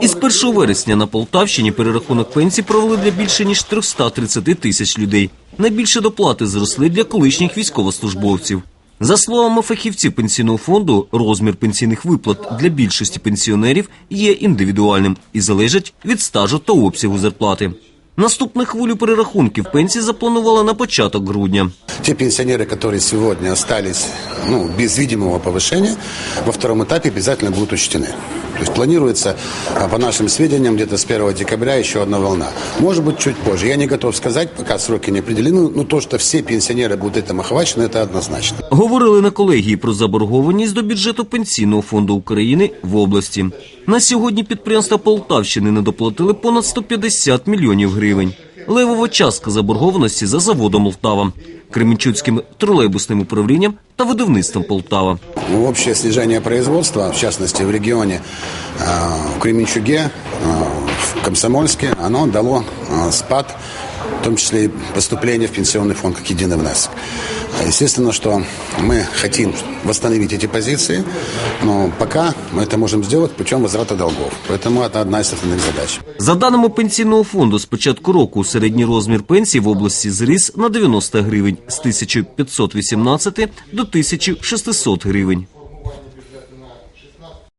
Із 1 вересня на Полтавщині перерахунок пенсій провели для більше ніж 330 тисяч людей. Найбільше доплати зросли для колишніх військовослужбовців. За словами фахівців пенсійного фонду, розмір пенсійних виплат для більшості пенсіонерів є індивідуальним і залежить від стажу та обсягу зарплати. Наступну хвилю перерахунків пенсій запланували на початок грудня. Те пенсионеры, которые сегодня остались ну, без видимого повышения, во втором этапе обязательно будут учтены. То есть планируется, а, по нашим сведениям, где-то с 1 декабря еще одна волна. Может быть, чуть позже. Я не готов сказать, пока сроки не определены, но то, что все пенсионеры будут этим охвачены, это однозначно. Говорили на колегії про заборгованість до бюджету Пенсійного фонду України в області. На сьогодні підприємства Полтавщини недоплатили понад 150 мільйонів гривень. Левова частка заборгованості за заводом Полтава, Кременчуцьким тролейбусним управлінням та видавництвом Полтава. Ну, Общее снижение производства, в частности в регионе, э, в Кременчуге, э, в Комсомольске, оно дало э, спад, в том числе и поступление в пенсионный фонд как единый внесок. Естественно, что мы хотим восстановить эти позиции, но пока мы это можем сделать путем возврата долгов. Поэтому это одна из основных задач. За даними пенсійного фонду, з початку року середній розмір пенсії в області зріс на 90 гривень з 1518 до 1600 гривень.